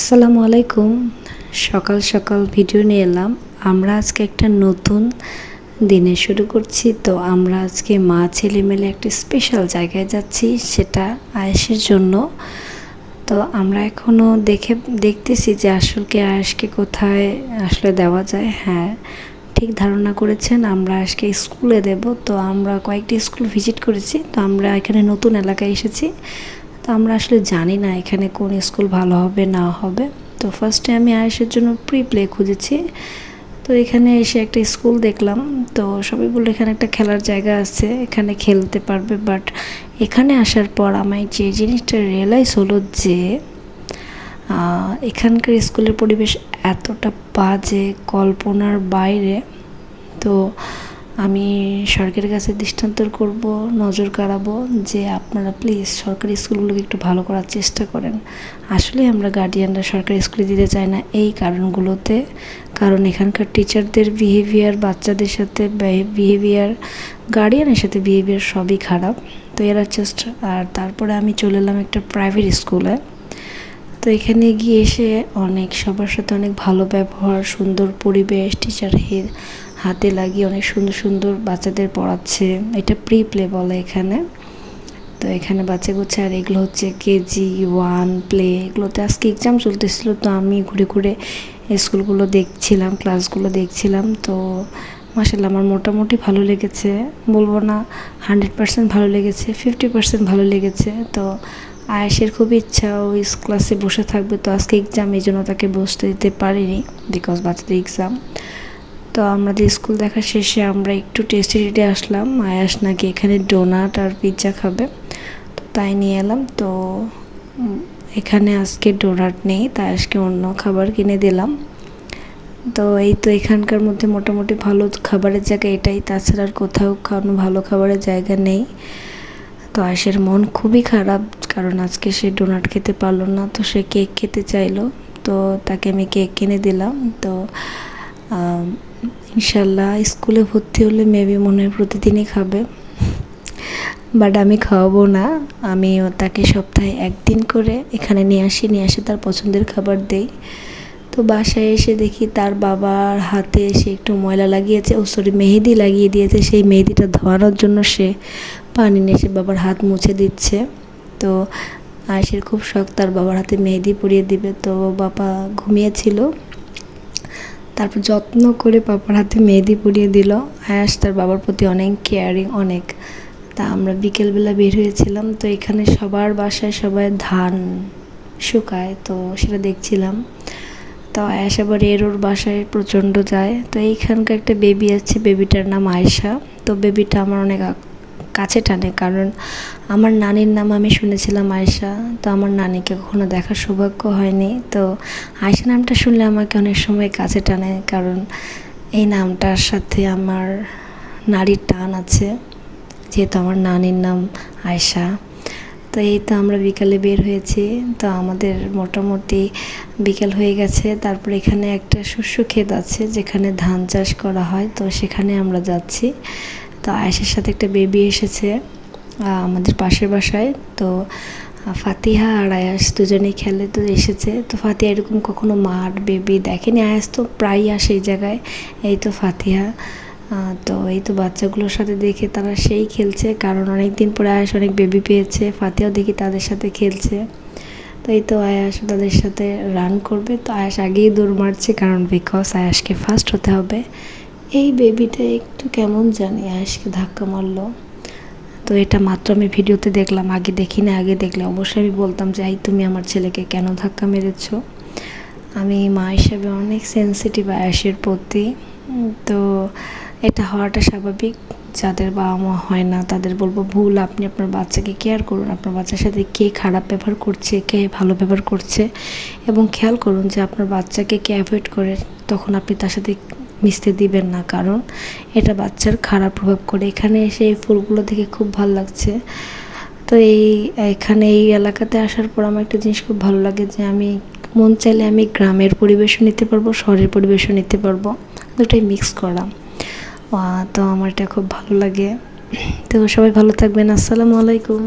আসসালামু আলাইকুম। সকাল সকাল ভিডিও নিয়ে এলাম। আমরা আজকে একটা নতুন দিনে শুরু করছি। তো আমরা আজকে মা ছেলে মিলে একটা স্পেশাল জায়গায় যাচ্ছি, সেটা আয়েসের জন্য। তো আমরা এখনও দেখে, দেখতেছি যে আসলকে আয়েসকে কোথায় আসলে দেওয়া যায়। হ্যাঁ ঠিক ধারণা করেছেন, আমরা আজকে স্কুলে দেব। তো আমরা কয়েকটি স্কুল ভিজিট করেছি। তো আমরা এখানে নতুন এলাকায় এসেছি। আমরা আসলে জানি না এখানে কোন স্কুল ভালো হবে, না হবে। তো ফার্স্টে আমি আয়েসের জন্য প্রি প্লে খুঁজেছি। তো এখানে এসে একটা স্কুল দেখলাম। তো সবাই বলল, এখানে একটা খেলার জায়গা আছে, এখানে খেলতে পারবে। বাট এখানে আসার পর আমার যে জিনিসটা রিয়েলাইজ হলো যে এখানকার স্কুলের পরিবেশ এতটা বাজে কল্পনার বাইরে। তো আমি সরকারের কাছে দৃষ্টান্তর করব, নজর কাড়াবো যে আপনারা প্লিজ সরকারি স্কুলগুলোকে একটু ভালো করার চেষ্টা করেন। আসলে আমরা গার্ডিয়ানরা সরকারি স্কুলে দিতে চাই না এই কারণগুলোতে। কারণ এখানকার টিচারদের বিহেভিয়ার বাচ্চাদের সাথে বিহেভিয়ার গার্ডিয়ানের সাথে বিহেভিয়ার সবই খারাপ। তো এরা জাস্ট আর তারপরে আমি চলে এলাম একটা প্রাইভেট স্কুলে তো এখানে গিয়ে এসে অনেক সবার সাথে অনেক ভালো ব্যবহার, সুন্দর পরিবেশ টিচার হাতে লাগিয়ে অনেক সুন্দর সুন্দর বাচ্চাদের পড়াচ্ছে। এটা প্রি প্লে বলে এখানে। তো এখানে বাচ্চা গুচ্ছে, আর এগুলো হচ্ছে কেজি, ওয়ান প্লে এগুলোতে আজকে এক্সাম চলতেছিল, তো আমি ঘুরে ঘুরে স্কুলগুলো দেখছিলাম ক্লাসগুলো দেখছিলাম। তো মাসাল্লাহ আমার মোটামুটি ভালো লেগেছে। বলব না হান্ড্রেড পার্সেন্ট ভালো লেগেছে ফিফটি পার্সেন্ট ভালো লেগেছে। তো আয়েসের খুব ইচ্ছা ওই ক্লাসে বসে থাকবে। তো আজকে এক্সাম এই জন্য তাকে বসতে দিতে পারিনি বিকজ বাচ্চাদের এক্সাম তো আমাদের স্কুল দেখা শেষে আমরা একটু টেস্টি রেটে আসলাম। আয়াস নাকি এখানে ডোনাট আর পিৎজা খাবে। তো তাই নিয়ে এলাম। তো এখানে আজকে ডোনাট নেই, তাই আজকে অন্য খাবার কিনে দিলাম। তো এই তো এখানকার মধ্যে মোটামুটি ভালো খাবারের জায়গা এটাই। তাছাড়া আর কোথাও কোনো ভালো খাবারের জায়গা নেই। তো আয়েসের মন খুবই খারাপ, কারণ আজকে সে ডোনাট খেতে পারল না। তো সে কেক খেতে চাইলো। তো তাকে আমি কেক কিনে দিলাম। তো ইনশাল্লাহ স্কুলে ভর্তি হলে মেবি মনে হয় প্রতিদিনই খাবে। বাট আমি খাওয়াবো না। আমি তাকে সপ্তাহে একদিন করে এখানে নিয়ে আসি, নিয়ে আসে তার পছন্দের খাবার দেই। তো বাসায় এসে দেখি তার বাবার হাতে সে একটু ময়লা লাগিয়েছে, ও সরি মেহেদি লাগিয়ে দিয়েছে। সেই মেহেদিটা ধোয়ানোর জন্য সে পানি নিয়ে সে বাবার হাত মুছে দিচ্ছে। তো আয়েসের খুব শখ তার বাবার হাতে মেহেদি পরিয়ে দিবে। তো বাবা ঘুমিয়েছিল। তারপর যত্ন করে বাবার হাতে মেহেদি পরিয়ে দিল। আয়াস তার বাবার প্রতি অনেক কেয়ারিং অনেক। তা আমরা বিকেলবেলা বের হয়েছিলাম, তো এখানে সবার বাসায় সবাই ধান শুকায়, তো সেটা দেখছিলাম। তো আয়াস আবার এর ওর বাসায় প্রচণ্ড যায়। তো এইখানকার একটা বেবি আছে বেবিটার নাম আয়সা তো বেবিটা আমার অনেক কাছে টানে, কারণ আমার নানির নাম আমি শুনেছিলাম আয়সা তো আমার নানিকে কখনো দেখার সৌভাগ্য হয়নি। তো আয়সা নামটা শুনলে আমাকে অনেক সময় কাছে টানে, কারণ এই নামটার সাথে আমার নারীর টান আছে, যেহেতু আমার নানির নাম আয়সা তো এই তো আমরা বিকালে বের হয়েছি। তো আমাদের মোটামুটি বিকাল হয়ে গেছে। তারপর এখানে একটা শস্য ক্ষেত আছে, যেখানে ধান চাষ করা হয়। তো সেখানে আমরা যাচ্ছি। তো আয়েসের সাথে একটা বেবি এসেছে আমাদের পাশের বাসায়। তো ফাতিহা আর আয়াস দুজনেই খেলে তো এসেছে। তো ফাতিহা এরকম কখনো মাঠ বেবি দেখেনি। আয়াস তো প্রায়ই আসে এই জায়গায়। এই তো ফাতিহা। তো এই তো বাচ্চাগুলোর সাথে দেখে তারা সেই খেলছে। কারণ অনেক দিন পরে আয়াস অনেক বেবি পেয়েছে। ফাতিহাও দেখি তাদের সাথে খেলছে। তো এই তো আয়াস তাদের সাথে রান করবে। তো আয়াস আগেই দৌড় মারছে কারণ বিকজ আয়াসকে ফার্স্ট হতে হবে। এই বেবিটা একটু কেমন জানি আয়েশকে ধাক্কা মারলো। তো এটা মাত্র আমি ভিডিওতে দেখলাম, আগে দেখি না, আগে দেখলে অবশ্যই আমি বলতাম যে, এই তুমি আমার ছেলেকে কেন ধাক্কা মেরেছ? আমি মা হিসাবে অনেক সেন্সিটিভ আয়াসের প্রতি। তো এটা হওয়াটা স্বাভাবিক। যাদের বাবা মা হয় না, তাদের বলব, ভুল, আপনি আপনার বাচ্চাকে কেয়ার করুন। আপনার বাচ্চার সাথে কে খারাপ ব্যবহার করছে, কে ভালো ব্যবহার করছে? এবং খেয়াল করুন যে, আপনার বাচ্চাকে কে অ্যাভয়েড করে, তখন আপনি তার সাথে মিশতে দিবেন না, কারণ এটা বাচ্চার খারাপ প্রভাব করে। এখানে এসে এই ফুলগুলো দেখে খুব ভালো লাগছে। তো এই, এখানে এই এলাকাতে আসার পর আমার একটা জিনিস খুব ভালো লাগে যে আমি মন চাইলে আমি গ্রামের পরিবেশও নিতে পারব, শহরের পরিবেশও নিতে পারব। দুটাই মিক্স করা। তো আমার এটা খুব ভালো লাগে। তো সবাই ভালো থাকবেন। আসসালামু আলাইকুম।